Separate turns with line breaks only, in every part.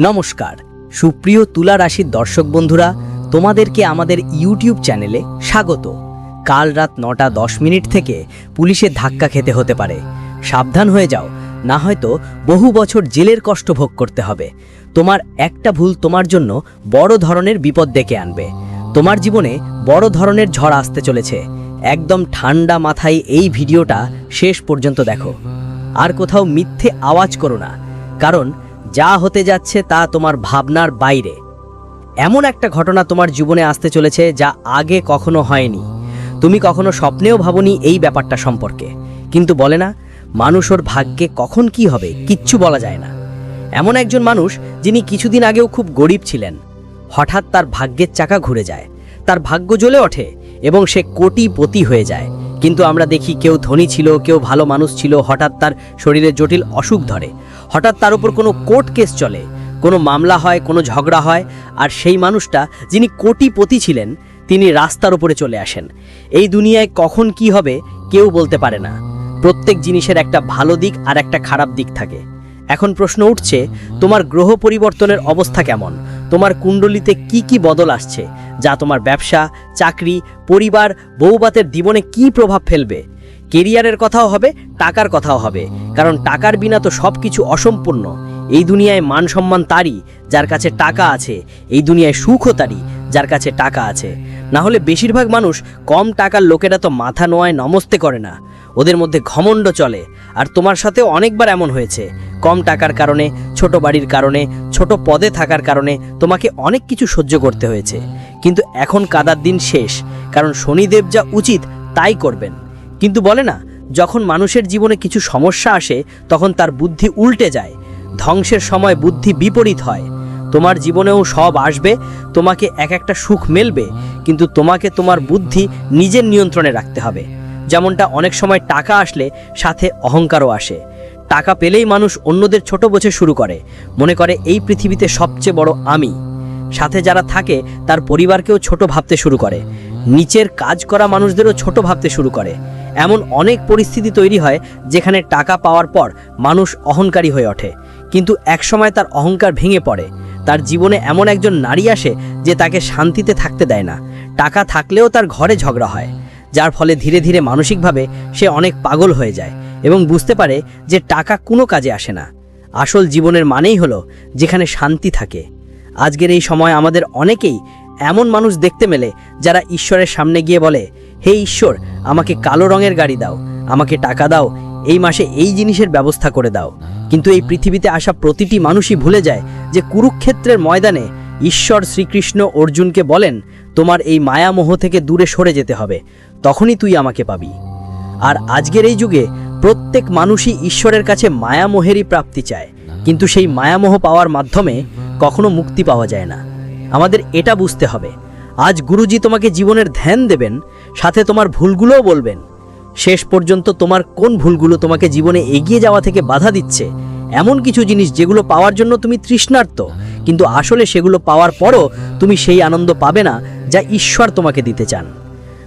নমস্কার। সুপ্রিয় তুলা রাশির দর্শক বন্ধুরা, তোমাদেরকে আমাদের ইউটিউব চ্যানেলে স্বাগত। কাল রাত নটা দশ মিনিট থেকে পুলিশের ধাক্কা খেতে হতে পারে। সাবধান হয়ে যাও, না হয়তো বহু বছর জেলের কষ্ট ভোগ করতে হবে। তোমার একটা ভুল তোমার জন্য বড় ধরনের বিপদ ডেকে আনবে। তোমার জীবনে বড় ধরনের ঝড় আসতে চলেছে। একদম ঠান্ডা মাথায় এই ভিডিওটা শেষ পর্যন্ত দেখো। আর কোথাও মিথ্যে আওয়াজ করো না। কারণ যা হতে যাচ্ছে তা তোমার ভাবনার বাইরে। এমন একটা ঘটনা তোমার জীবনে আসতে চলেছে যা আগে কখনো হয়নি। তুমি কখনো স্বপ্নেও ভাবনি এই ব্যাপারটা সম্পর্কে। কিন্তু বলে না, মানুষ ওর ভাগ্যে কখন কি হবে কিচ্ছু বলা যায় না। এমন একজন মানুষ যিনি কিছুদিন আগেও খুব গরিব ছিলেন। হঠাৎ তার ভাগ্যের চাকা ঘুরে যায়, তার ভাগ্য জ্বলে ওঠে এবং সে কোটিপতি হয়ে যায়। কিন্তু আমরা দেখি কেউ ধনী ছিল, কেউ ভালো মানুষ ছিল, হঠাৎ তার শরীরে জটিল অসুখ ধরে। হঠাৎ তার উপর কোনো কোর্ট কেস চলে, কোনো মামলা হয়, কোনো ঝগড়া হয়, আর সেই মানুষটা যিনি কোটিপতি ছিলেন, তিনি রাস্তার উপরে চলে আসেন। এই দুনিয়ায় কখন কি হবে কেউ বলতে পারে না। প্রত্যেক জিনিসের একটা ভালো দিক আর একটা খারাপ দিক থাকে। এখন প্রশ্ন উঠছে, তোমার গ্রহ পরিবর্তনের অবস্থা কেমন? তোমার কুণ্ডলিতে কি কি বদল আসছে? যা তোমার ব্যবসা চাকরি পরিবার বউবাতের জীবনে কি প্রভাব ফেলবে? কেরিয়ারের কথাও হবে টাকার কথাও হবে। কারণ টাকার বিনা তো সব কিছু অসম্পূর্ণ। এই দুনিয়ায় মান সম্মান তারই যার কাছে টাকা আছে। এই দুনিয়ায় সুখও তারই যার কাছে টাকা আছে। না হলে বেশিরভাগ মানুষ কম টাকার লোকেরা তো মাথা নোয়ায় নমস্তে করে না। ওদের মধ্যে ঘমণ্ড চলে। আর তোমার সাথেও অনেকবার এমন হয়েছে। কম টাকার কারণে, ছোট বাড়ির কারণে, ছোট পদে থাকার কারণে তোমাকে অনেক কিছু সহ্য করতে হয়েছে। কিন্তু এখন কাদার দিন শেষ। কারণ শনিদেব যা উচিত তাই করবেন। কিন্তু বলে না, যখন মানুষের জীবনে কিছু সমস্যা আসে, তখন তার বুদ্ধি উল্টে যায়। ধ্বংসের সময় বুদ্ধি বিপরীত হয়। তোমার জীবনেও সব আসবে, তোমাকে এক একটা সুখ মেলবে, কিন্তু তোমাকে তোমার বুদ্ধি নিজের নিয়ন্ত্রণে রাখতে হবে। যেমনটা অনেক সময় টাকা আসলে সাথে অহংকারও আসে। টাকা পেলেই মানুষ অন্যদের ছোট বোঝে শুরু করে, মনে করে এই পৃথিবীতে সবচেয়ে বড় আমি। সাথে যারা থাকে, তার পরিবারকেও ছোট ভাবতে শুরু করে। নিচের কাজ করা মানুষদেরও ছোট ভাবতে শুরু করে। এমন অনেক পরিস্থিতি তৈরি হয়, যেখানে টাকা পাওয়ার পর মানুষ অহংকারী হয়ে ওঠে। কিন্তু একসময় তার অহংকার ভেঙে পড়ে। তার জীবনে এমন একজন নারী আসে যে তাকে শান্তিতে থাকতে দেয় না। টাকা থাকলেও তার ঘরে ঝগড়া হয়। যার ফলে ধীরে ধীরে মানসিকভাবে সে অনেক পাগল হয়ে যায় এবং বুঝতে পারে যে টাকা কোনো কাজে আসে না। আসল জীবনের মানেই হলো যেখানে শান্তি থাকে। আজকের এই সময় আমাদের অনেকেই এমন মানুষ দেখতে মেলে যারা ঈশ্বরের সামনে গিয়ে বলে, হে ঈশ্বর, আমাকে কালো রঙের গাড়ি দাও, আমাকে টাকা দাও, এই মাসে এই জিনিসের ব্যবস্থা করে দাও। কিন্তু এই পৃথিবীতে আসা প্রতিটি মানুষই ভুলে যায় যে কুরুক্ষেত্রের ময়দানে ঈশ্বর শ্রীকৃষ্ণ অর্জুনকে বলেন, তোমার এই মায়ামোহ থেকে দূরে সরে যেতে হবে, তখনই তুই আমাকে পাবি। আর আজকের এই যুগে প্রত্যেক মানুষই ঈশ্বরের কাছে মায়ামোহেরই প্রাপ্তি চায়। কিন্তু সেই মায়ামোহ পাওয়ার মাধ্যমে কখনো মুক্তি পাওয়া যায় না। আমাদের এটা বুঝতে হবে। আজ গুরুজি তোমাকে জীবনের ধ্যান দেবেন, সাথে তোমার ভুলগুলোও বলবেন। শেষ পর্যন্ত তোমার কোন ভুলগুলো তোমাকে জীবনে এগিয়ে যাওয়া থেকে বাধা দিচ্ছে? এমন কিছু জিনিস যেগুলো পাওয়ার জন্য তুমি তৃষ্ণার্ত, কিন্তু আসলে সেগুলো পাওয়ার পরও তুমি সেই আনন্দ পাবে না যা ঈশ্বর তোমাকে দিতে চান।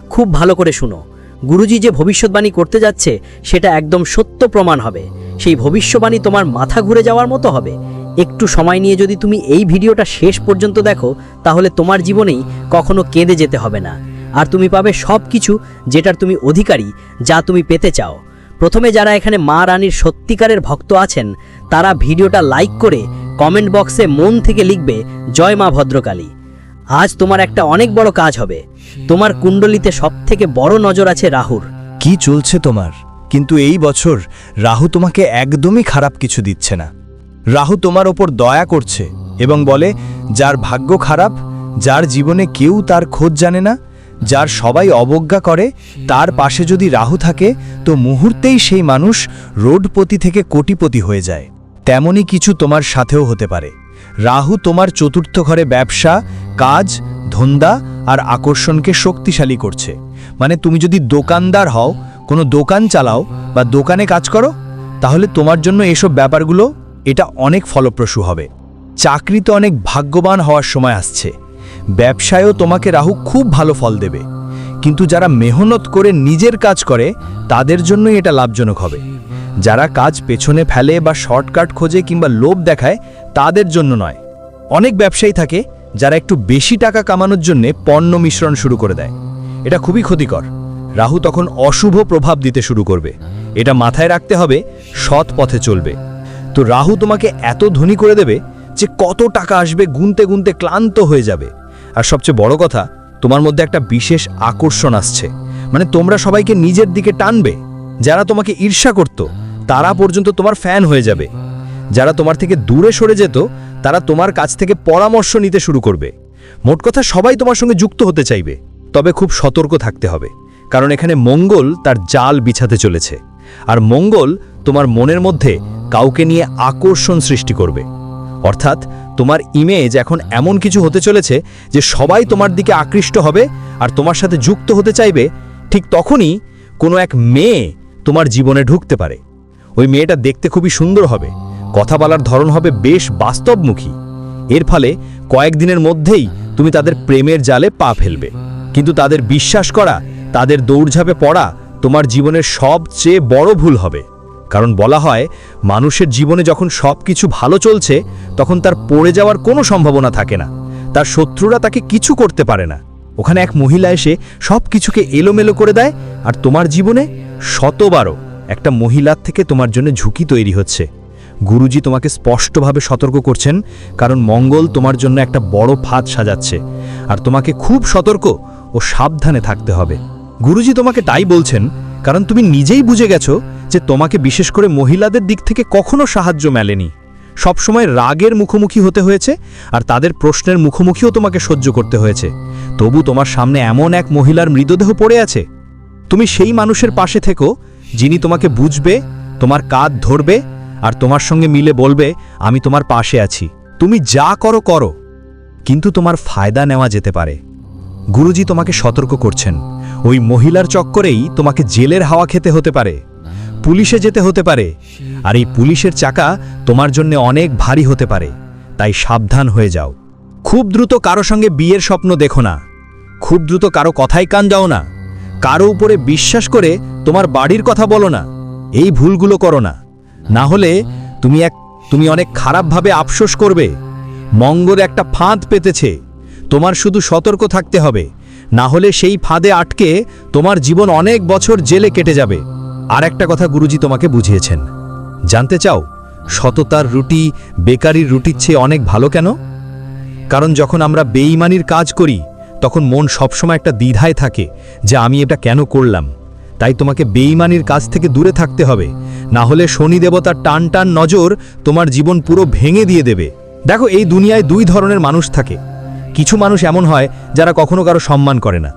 খুব ভালো করে শুনো। গুরুজি যে ভবিষ্যৎবাণী করতে যাচ্ছে, সেটা একদম সত্য প্রমাণ হবে। সেই ভবিষ্যবাণী তোমার মাথা ঘুরে যাওয়ার মতো হবে। একটু সময় নিয়ে যদি তুমি এই ভিডিওটা শেষ পর্যন্ত দেখো, তাহলে তোমার জীবনেই কখনো কেঁদে যেতে হবে না। আর তুমি পাবে সব কিছু যেটার তুমি অধিকারী, যা তুমি পেতে চাও। প্রথমে যারা এখানে মা রানীর সত্যিকারের ভক্ত আছেন, তারা ভিডিওটা লাইক করে কমেন্ট বক্সে মন থেকে লিখবে, জয় মা ভদ্রকালী। আজ তোমার একটা অনেক বড় কাজ হবে। তোমার কুণ্ডলিতে সব থেকে বড় নজর আছে রাহুর।
কি চলছে তোমার? কিন্তু এই বছর রাহু তোমাকে একদমই খারাপ কিছু দিচ্ছে না। রাহু তোমার ওপর দয়া করছে এবং বলে, যার ভাগ্য খারাপ, যার জীবনে কেউ তার খোঁজ জানে না যার সবাই অবজ্ঞা করে, তার পাশে যদি রাহু থাকে, তো মুহূর্তেই সেই মানুষ রোডপতি থেকে কোটিপতি হয়ে যায়। তেমনই কিছু তোমার সাথেও হতে পারে। রাহু তোমার চতুর্থ ঘরে ব্যবসা, কাজ, ধন্দা আর আকর্ষণকে শক্তিশালী করছে। মানে তুমি যদি দোকানদার হও, কোনো দোকান চালাও বা দোকানে কাজ করো, তাহলে তোমার জন্য এসব ব্যাপারগুলো, এটা অনেক ফলপ্রসূ হবে। চাকরিতে অনেক ভাগ্যবান হওয়ার সময় আসছে। ব্যবসায়ও তোমাকে রাহু খুব ভালো ফল দেবে। কিন্তু যারা মেহনত করে নিজের কাজ করে, তাদের জন্যই এটা লাভজনক হবে। যারা কাজ পেছনে ফেলে বা শর্টকাট খোঁজে কিংবা লোভ দেখায়, তাদের জন্য নয়। অনেক ব্যবসায়ী থাকে, যারা একটু বেশি টাকা কামানোর জন্য পণ্য মিশ্রণ শুরু করে দেয়। এটা খুবই ক্ষতিকর। রাহু তখন অশুভ প্রভাব দিতে শুরু করবে। এটা মাথায় রাখতে হবে, সৎ পথে চলবে। তো রাহু তোমাকে এত ধনী করে দেবে যে কত টাকা আসবে গুনতে গুনতে ক্লান্ত হয়ে যাবে। আর সবচেয়ে বড় কথা, তোমার মধ্যে একটা বিশেষ আকর্ষণ আসছে। মানে তোমরা সবাইকে নিজের দিকে টানবে। যারা তোমাকে ঈর্ষা করত, তারা পর্যন্ত তোমার ফ্যান হয়ে যাবে। যারা তোমার থেকে দূরে সরে যেত, তারা তোমার কাছ থেকে পরামর্শ নিতে শুরু করবে। মোট কথা, সবাই তোমার সঙ্গে যুক্ত হতে চাইবে। তবে খুব সতর্ক থাকতে হবে, কারণ এখানে মঙ্গল তার জাল বিছাতে চলেছে। আর মঙ্গল তোমার মনের মধ্যে কাউকে নিয়ে আকর্ষণ সৃষ্টি করবে। অর্থাৎ তোমার ইমেজ এখন এমন কিছু হতে চলেছে যে সবাই তোমার দিকে আকৃষ্ট হবে আর তোমার সাথে যুক্ত হতে চাইবে, ঠিক তখনই কোনো এক মেয়ে তোমার জীবনে ঢুকতে পারে। ওই মেয়েটা দেখতে খুবই সুন্দর হবে, কথা বলার ধরন হবে বেশ বাস্তবমুখী। এর ফলে কয়েকদিনের মধ্যেই তুমি তাদের প্রেমের জালে পা ফেলবে। কিন্তু তাদের বিশ্বাস করা, তাদের দৌড়ঝাঁপে পড়া তোমার জীবনের সবচেয়ে বড় ভুল হবে। কারণ বলা হয়, মানুষের জীবনে যখন সব কিছু ভালো চলছে, তখন তার পড়ে যাওয়ার কোনো সম্ভাবনা থাকে না। তার শত্রুরা তাকে কিছু করতে পারে না। ওখানে এক মহিলা এসে সব কিছুকে এলোমেলো করে দেয়, আর তোমার জীবনে শতবারও একটা মহিলার থেকে তোমার জন্য ঝুঁকি তৈরি হচ্ছে। গুরুজি তোমাকে স্পষ্টভাবে সতর্ক করছেন, কারণ মঙ্গল তোমার জন্য একটা বড় ফাঁদ সাজাচ্ছে, আর তোমাকে খুব সতর্ক ও সাবধানে থাকতে হবে। গুরুজি তোমাকে তাই বলছেন, কারণ তুমি নিজেই বুঝে গেছো যে তোমাকে বিশেষ করে মহিলাদের দিক থেকে কখনো সাহায্য মেলেনি। সবসময় রাগের মুখোমুখি হতে হয়েছে আর তাদের প্রশ্নের মুখোমুখিও তোমাকে সহ্য করতে হয়েছে। তবু তোমার সামনে এমন এক মহিলার মৃতদেহ পড়ে আছে। তুমি সেই মানুষের পাশে থেকো যিনি তোমাকে বুঝবে, তোমার কাঁধ ধরবে আর তোমার সঙ্গে মিলে বলবে, আমি তোমার পাশে আছি। তুমি যা করো করো। কিন্তু তোমার ফায়দা নেওয়া যেতে পারে। গুরুজি তোমাকে সতর্ক করছেন। ওই মহিলার চক্করেই তোমাকে জেলের হাওয়া খেতে হতে পারে। পুলিশে যেতে হতে পারে। আর এই পুলিশের চাকা তোমার জন্য অনেক ভারী হতে পারে। তাই সাবধান হয়ে যাও। খুব দ্রুত কারও সঙ্গে বিয়ের স্বপ্ন দেখো না। খুব দ্রুত কারও কথাই কান যাও না। কারও উপরে বিশ্বাস করে তোমার বাড়ির কথা বলো না। এই ভুলগুলো করো না। না হলে তুমি এক, তুমি অনেক খারাপভাবে আফসোস করবে। মঙ্গল একটা ফাঁদ পেতেছে। তোমার শুধু সতর্ক থাকতে হবে। না হলে সেই ফাঁদে আটকে তোমার জীবন অনেক বছর জেলে কেটে যাবে। আর একটা কথা গুরুজি তোমাকে বুঝিয়েছেন। জানতে চাও, সততার রুটি বেকারির রুটির চেয়ে অনেক ভালো কেন? কারণ যখন আমরা বেইমানির কাজ করি, তখন মন সবসময় একটা দ্বিধায় থাকে যে আমি এটা কেন করলাম। তাই তোমাকে বেইমানির কাজ থেকে দূরে থাকতে হবে। না হলে শনি দেবতার টান টান নজর তোমার জীবন পুরো ভেঙে দিয়ে দেবে। দেখো, এই দুনিয়ায় দুই ধরনের মানুষ থাকে। কিছু মানুষ এমন হয় যারা কখনো কারও সম্মান করে না,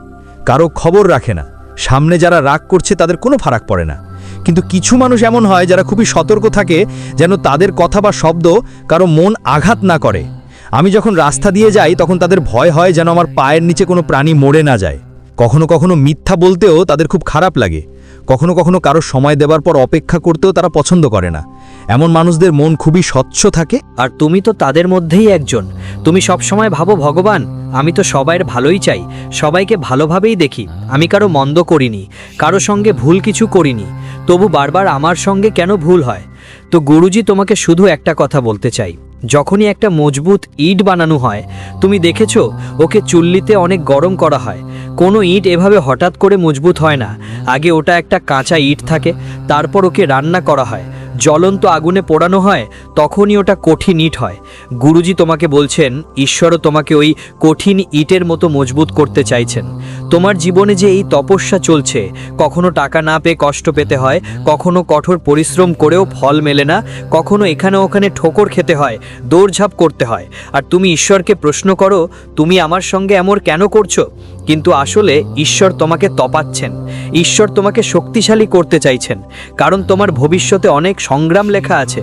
কারও খবর রাখে না। সামনে যারা রাগ করছে, তাদের কোনো ফারাক পড়ে না। কিন্তু কিছু মানুষ এমন হয়, যারা খুবই সতর্ক থাকে, যেন তাদের কথা বা শব্দ কারও মন আঘাত না করে। আমি যখন রাস্তা দিয়ে যাই, তখন তাদের ভয় হয় যেন আমার পায়ের নিচে কোনো প্রাণী মরে না যায়। কখনো কখনো মিথ্যা বলতেও তাদের খুব খারাপ লাগে। কখনো কখনো কারও সময় দেবার পর অপেক্ষা করতেও তারা পছন্দ করে না। এমন মানুষদের মন খুবই স্বচ্ছ থাকে।
আর তুমি তো তাদের মধ্যেই একজন। তুমি সব সময় ভাবো, ভগবান, আমি তো সবাইয়ের ভালোই চাই। সবাইকে ভালোভাবেই দেখি। আমি কারও মন্দ করিনি। কারও সঙ্গে ভুল কিছু করিনি। তবু বারবার আমার সঙ্গে কেন ভুল হয়? তো গুরুজি তোমাকে শুধু একটা কথা বলতে চাই। যখনই একটা মজবুত ইট বানানো হয়, তুমি দেখেছ, ওকে চুল্লিতে অনেক গরম করা হয়। কোনো ইট এভাবে হঠাৎ করে মজবুত হয় না। আগে ওটা একটা কাঁচা ইট থাকে, তারপর ওকে রান্না করা হয়। জ্বলন্ত আগুনে পোড়ানো হয়, তখনই ওটা কঠিন ইট হয়। গুরুজি তোমাকে বলছেন, ঈশ্বরও তোমাকে ওই কঠিন ইটের মতো মজবুত করতে চাইছেন। তোমার জীবনে যে এই তপস্যা চলছে, কখনো টাকা না পেয়ে কষ্ট পেতে হয়, কখনো কঠোর পরিশ্রম করেও ফল মেলে না, কখনো এখানে ওখানে ঠোকর খেতে হয়, দৌড়ঝাঁপ করতে হয়। আর তুমি ঈশ্বরকে প্রশ্ন করো, তুমি আমার সঙ্গে এমন কেন করছ? কিন্তু আসলে ঈশ্বর তোমাকে তপাচ্ছেন। ঈশ্বর তোমাকে শক্তিশালী করতে চাইছেন। কারণ তোমার ভবিষ্যতে অনেক সংগ্রাম লেখা আছে।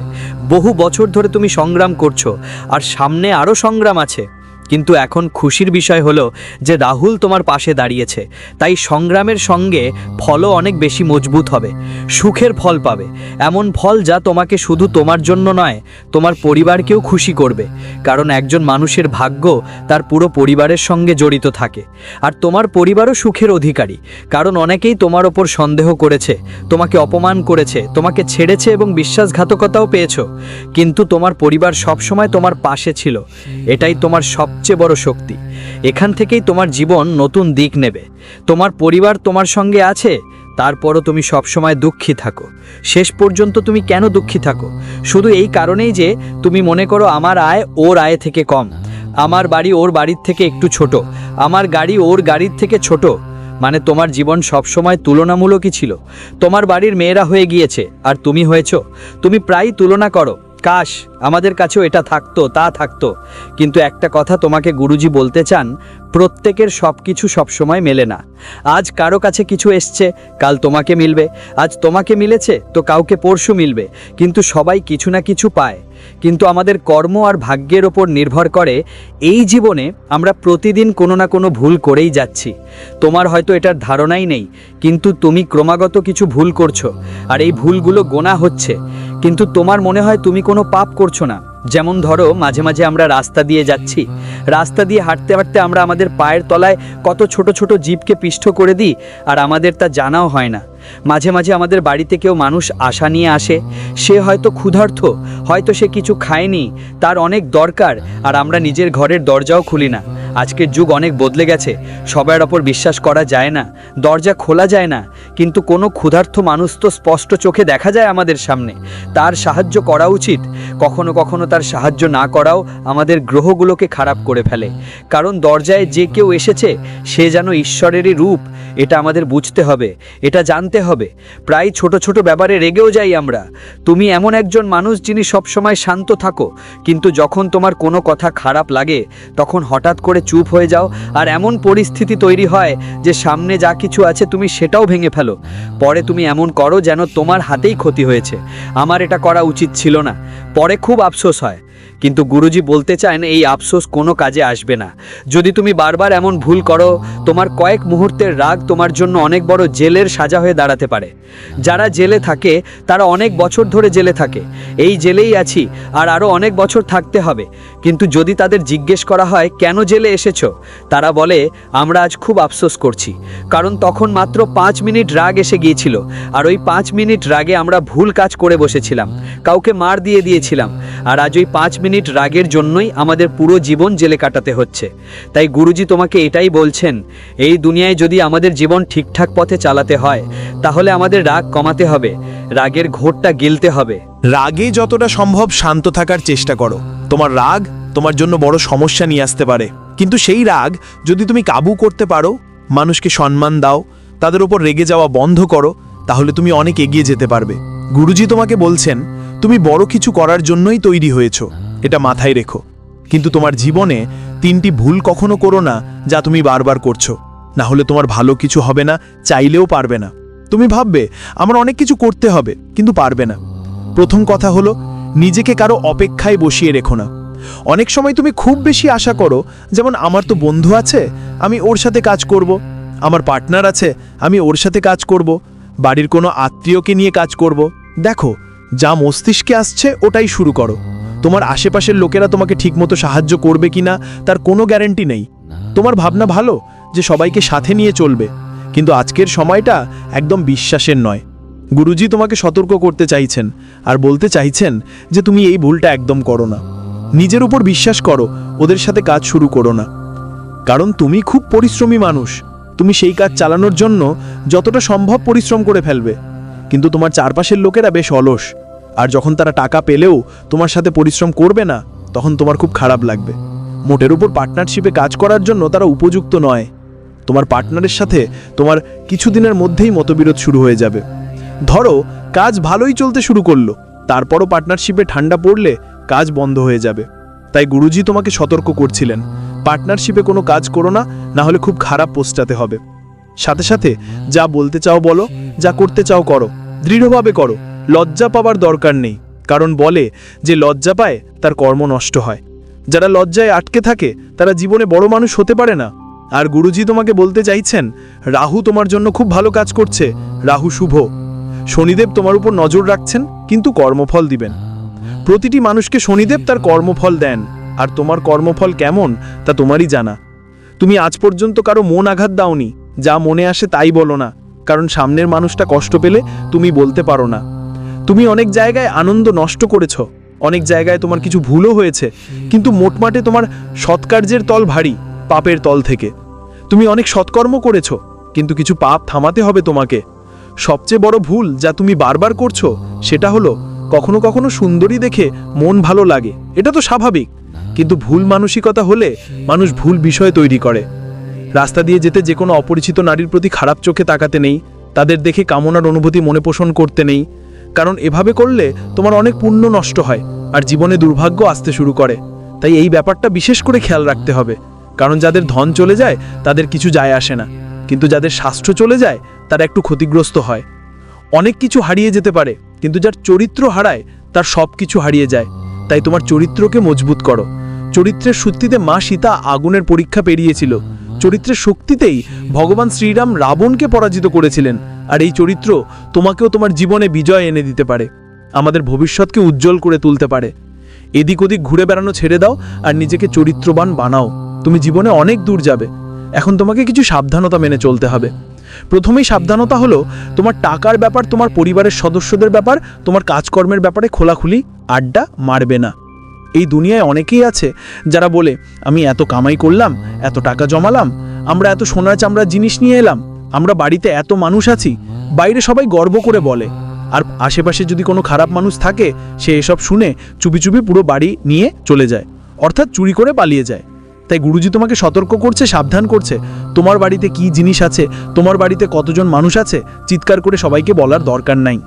বহু বছর ধরে তুমি সংগ্রাম করছ, আর সামনে আরও সংগ্রাম আছে। কিন্তু এখন খুশির বিষয় হলো যে রাহুল তোমার পাশে দাঁড়িয়েছে, তাই সংগ্রামের সঙ্গে ফলও অনেক বেশি মজবুত হবে, সুখের ফল পাবে, এমন ফল যা তোমাকে শুধু তোমার জন্য নয়, তোমার পরিবারকেও খুশি করবে, কারণ একজন মানুষের ভাগ্য তার পুরো পরিবারের সঙ্গে জড়িত থাকে, আর তোমার পরিবারও সুখের অধিকারী, কারণ অনেকেই তোমার ওপর সন্দেহ করেছে, তোমাকে অপমান করেছে, তোমাকে ছেড়েছে এবং বিশ্বাসঘাতকতাও পেয়েছ, কিন্তু তোমার পরিবার সবসময় তোমার পাশে ছিল, এটাই তোমার সবচেয়ে বড় শক্তি। এখান থেকেই তোমার জীবন নতুন দিক নেবে। তোমার পরিবার তোমার সঙ্গে আছে, তারপরও তুমি সবসময় দুঃখী থাকো। শেষ পর্যন্ত তুমি কেন দুঃখী থাকো? শুধু এই কারণেই যে তুমি মনে করো আমার আয় ওর আয় থেকে কম। আমার বাড়ি ওর বাড়ির থেকে একটু ছোট। আমার গাড়ি ওর গাড়ির থেকে ছোট। মানে তোমার জীবন সবসময় তুলনামূলকই ছিল। তোমার বাড়ির মেয়েরা হয়ে গিয়েছে, আর তুমি হয়েছ। তুমি প্রায় তুলনা করো। কাশ, আমাদের কাছেও এটা থাকতো, তা থাকতো। কিন্তু একটা কথা তোমাকে গুরুজি বলতে চান, প্রত্যেকের সব কিছু সবসময় মেলে না। আজ কারও কাছে কিছু এসছে, কাল তোমাকে মিলবে। আজ তোমাকে মিলেছে, তো কাউকে পরশু মিলবে। কিন্তু সবাই কিছু না কিছু পায়। কিন্তু আমাদের কর্ম আর ভাগ্যের ওপর নির্ভর করে, এই জীবনে আমরা প্রতিদিন কোনো না কোনো ভুল করেই যাচ্ছি। তোমার হয়তো এটার ধারণাই নেই, কিন্তু তুমি ক্রমাগত কিছু ভুল করছ। আর এই ভুলগুলো গোনা হচ্ছে। কিন্তু তোমার মনে হয় তুমি কোনো পাপ করছ না? যেমন ধরো, মাঝে মাঝে আমরা রাস্তা দিয়ে যাচ্ছি। রাস্তা দিয়ে হাঁটতে হাঁটতে আমরা আমাদের পায়ের তলায় কত ছোট ছোট জীবকে পিষ্ঠ করে দিই, আর আমাদের তা জানাও হয় না। মাঝে মাঝে আমাদের বাড়িতে কেউ মানুষ আশা নিয়ে আসে। সে হয়তো ক্ষুধার্থ, হয়তো সে কিছু খায়নি, তার অনেক দরকার, আর আমরা নিজের ঘরের দরজাও খুলি না। আজকের যুগ অনেক বদলে গেছে, সবার ওপর বিশ্বাস করা যায় না, দরজা খোলা যায় না, কিন্তু কোনো ক্ষুধার্থ মানুষ তো স্পষ্ট চোখে দেখা যায় আমাদের সামনে। তার সাহায্য করা উচিত কখনো কখনো তার সাহায্য না করাও আমাদের গ্রহগুলোকে খারাপ করে ফেলে। কারণ দরজায় যে কেউ এসেছে, সে যেন ঈশ্বরেরই রূপ, এটা আমাদের বুঝতে হবে, এটা জানতে হবে। প্রায় ছোট ছোট ব্যাপারে রেগেও যাই আমরা। তুমি এমন একজন মানুষ যিনি সবসময় শান্ত থাকো, কিন্তু যখন তোমার কোনো কথা খারাপ লাগে, তখন হঠাৎ করে চুপ হয়ে যাও আর এমন পরিস্থিতি তৈরি হয় যে সামনে যা কিছু আছে তুমি সেটাও ভেঙে ফেলো। পরে তুমি এমন করো যেন তোমার হাতেই ক্ষতি হয়েছে। আমার এটা করা উচিত ছিল না। পরে খুব আফসোস হয়। কিন্তু গুরুজি বলতে চান, এই আফসোস কোনো কাজে আসবে না। যদি তুমি বারবার এমন ভুল করো, তোমার কয়েক মুহূর্তের রাগ তোমার জন্য অনেক বড় জেলের সাজা হয়ে দাঁড়াতে পারে। যারা জেলে থাকে, তারা অনেক বছর ধরে জেলে থাকে। এই জেলেই আছি, আর আরও অনেক বছর থাকতে হবে। কিন্তু যদি তাদের জিজ্ঞেস করা হয়, কেন জেলে এসেছ? তারা বলে, আমরা আজ খুব আফসোস করছি। কারণ তখন মাত্র পাঁচ মিনিট রাগ এসে গিয়েছিল, আর ওই পাঁচ মিনিট রাগে আমরা ভুল কাজ করে বসেছিলাম, কাউকে মার দিয়ে দিয়েছিলাম, আর আজ ওই পাঁচ মিনিট রাগের জন্যই আমাদের পুরো জীবন জেলে কাটাতে হচ্ছে। তাই গুরুজি তোমাকে এটাই বলছেন, এই দুনিয়ায় যদি আমাদের জীবন ঠিকঠাক পথে চালাতে হয়, তাহলে আমাদের রাগ কমাতে হবে, রাগের ঘোরটা গিলতে হবে।
রাগে যতটা সম্ভব শান্ত থাকার চেষ্টা করো। তোমার রাগ তোমার জন্য বড় সমস্যা নিয়ে আসতে পারে। কিন্তু সেই রাগ যদি তুমি কাবু করতে পারো, মানুষকে সম্মান দাও, তাদের ওপর রেগে যাওয়া বন্ধ করো, তাহলে তুমি অনেক এগিয়ে যেতে পারবে। গুরুজি তোমাকে বলছেন, তুমি বড় কিছু করার জন্যই তৈরি হয়েছো, এটা মাথায় রেখো। কিন্তু তোমার জীবনে তিনটি ভুল কখনো করো না, যা তুমি বারবার করছ। না হলে তোমার ভালো কিছু হবে না, চাইলেও পারবে না। তুমি ভাববে, আমার অনেক কিছু করতে হবে, কিন্তু পারবে না। প্রথম কথা হলো, নিজেকে কারও অপেক্ষায় বসিয়ে রেখো না অনেক সময় তুমি খুব বেশি আশা করো, যেমন আমার তো বন্ধু আছে, আমি ওর সাথে কাজ করব। আমার পার্টনার আছে, আমি ওর সাথে কাজ করব। বাড়ির কোনো আত্মীয়কে নিয়ে কাজ করব। দেখো, যা মস্তিষ্কে আসছে, ওটাই শুরু করো তোমার আশেপাশের লোকেরা তোমাকে ঠিকমতো সাহায্য করবে কিনা তার কোনো গ্যারেন্টি নেই তোমার ভাবনা ভালো যে সবাইকে সাথে নিয়ে চলবে কিন্তু আজকের সময়টা একদম বিশ্বাসের নয় গুরুজি তোমাকে সতর্ক করতে চাইছেন আর বলতে চাইছেন যে তুমি এই ভুলটা একদম করো না। নিজের উপর বিশ্বাস করো, ওদের সাথে কাজ শুরু করো না। কারণ তুমি খুব পরিশ্রমী মানুষ। তুমি সেই কাজ চালানোর জন্য যতটা সম্ভব পরিশ্রম করে ফেলবে। কিন্তু তোমার চারপাশের লোকেরা বেশ অলস। আর যখন তারা টাকা পেলেও তোমার সাথে পরিশ্রম করবে না, তখন তোমার খুব খারাপ লাগবে। মোটের উপর পার্টনারশিপে কাজ করার জন্য তারা উপযুক্ত নয়। তোমার পার্টনারের সাথে তোমার কিছুদিনের মধ্যেই মতবিরোধ শুরু হয়ে যাবে। ধরো, কাজ ভালোই চলতে শুরু করল, তারপরও পার্টনারশিপে ঠান্ডা পড়লে কাজ বন্ধ হয়ে যাবে। তাই গুরুজি তোমাকে সতর্ক করছিলেন, পার্টনারশিপে কোনো কাজ করো না না হলে খুব খারাপ পোস্টাতে হবে। সাথে সাথে, যা বলতে চাও বলো, যা করতে চাও করো, দৃঢ়ভাবে করো, লজ্জা পাবার দরকার নেই, কারণ বলে যে লজ্জা পায়, তার কর্ম নষ্ট হয়। যারা লজ্জায় আটকে থাকে, তারা জীবনে বড় মানুষ হতে পারে না। আর গুরুজি তোমাকে বলতে চাইছেন, রাহু তোমার জন্য খুব ভালো কাজ করছে, রাহু শুভ। শনিদেব তোমার উপর নজর রাখছেন, কিন্তু কর্মফল দিবেন। প্রতিটি মানুষকে শনিদেব তার কর্মফল দেন, আর তোমার কর্মফল কেমন, তা তোমারই জানা। তুমি আজ পর্যন্ত কারও মন আঘাত দাওনি, যা মনে আসে তাই বলো না, কারণ সামনের মানুষটা কষ্ট পেলে তুমি বলতে পারো না। তুমি অনেক জায়গায় আনন্দ নষ্ট করেছ, অনেক জায়গায় তোমার কিছু ভুলও হয়েছে, কিন্তু মোটমাটে তোমার সৎকার্যের তল ভারী, পাপের তল থেকে। তুমি অনেক সৎকর্ম করেছ, কিন্তু কিছু পাপ থামাতে হবে তোমাকে। সবচেয়ে বড় ভুল যা তুমি বারবার করছ সেটা হলো কখনো কখনো সুন্দরী দেখে মন ভালো লাগে। এটা তো স্বাভাবিক। কিন্তু ভুল মানসিকতা হলে মানুষ ভুল বিষয় তৈরি করে। রাস্তা দিয়ে যেতে যে কোনো অপরিচিত নারীর প্রতি খারাপ চোখে তাকাতে নেই, তাদের দেখে কামনার অনুভূতি মনে পোষণ করতে নেই। কারণ এভাবে করলে তোমার অনেক পুণ্য নষ্ট হয় আর জীবনে দুর্ভাগ্য আসতে শুরু করে। তাই এই ব্যাপারটা বিশেষ করে খেয়াল রাখতে হবে। কারণ যাদের ধন চলে যায়, তাদের কিছু যায় আসে না। কিন্তু যাদের স্বাস্থ্য চলে যায় তারা একটু ক্ষতিগ্রস্ত হয়। অনেক কিছু হারিয়ে যেতে পারে, কিন্তু যার চরিত্র হারায়, তার সব কিছু হারিয়ে যায়। তাই তোমার চরিত্রকে মজবুত করো। চরিত্রের সত্যিতে মা সীতা আগুনের পরীক্ষা পেরিয়েছিল। চরিত্রের শক্তিতেই ভগবান শ্রীরাম রাবণকে পরাজিত করেছিলেন। আর এই চরিত্র তোমাকেও তোমার জীবনে বিজয় এনে দিতে পারে। আমাদের ভবিষ্যৎকে উজ্জ্বল করে তুলতে পারে। এদিক ওদিক ঘুরে বেড়ানো ছেড়ে দাও আর নিজেকে চরিত্রবান বানাও। তুমি জীবনে অনেক দূর যাবে। এখন তোমাকে কিছু সাবধানতা মেনে চলতে হবে। প্রথমেই সাবধানতা হলো তোমার টাকার ব্যাপার, তোমার পরিবারের সদস্যদের ব্যাপার, তোমার কাজকর্মের ব্যাপারে খোলাখুলি আড্ডা মারবে না। এই দুনিয়ায় অনেকেই আছে যারা বলে, আমি এত কামাই করলাম, এত টাকা জমালাম, আমরা এত সোনার চামড়ার জিনিস নিয়ে এলাম, আমরা বাড়িতে এত মানুষ আছি। বাইরে সবাই গর্ব করে বলে। আর আশেপাশে যদি কোনো খারাপ মানুষ থাকে, সে এসব শুনে চুপি চুপি পুরো বাড়ি নিয়ে চলে যায়, অর্থাৎ চুরি করে পালিয়ে যায়। তাই গুরুজি তোমাকে সতর্ক করছে, সাবধান করছে। তোমার বাড়িতে কি জিনিস আছে? তোমার বাড়িতে কতজন মানুষ আছে? চিৎকার করে সবাইকে বলার দরকার নাই।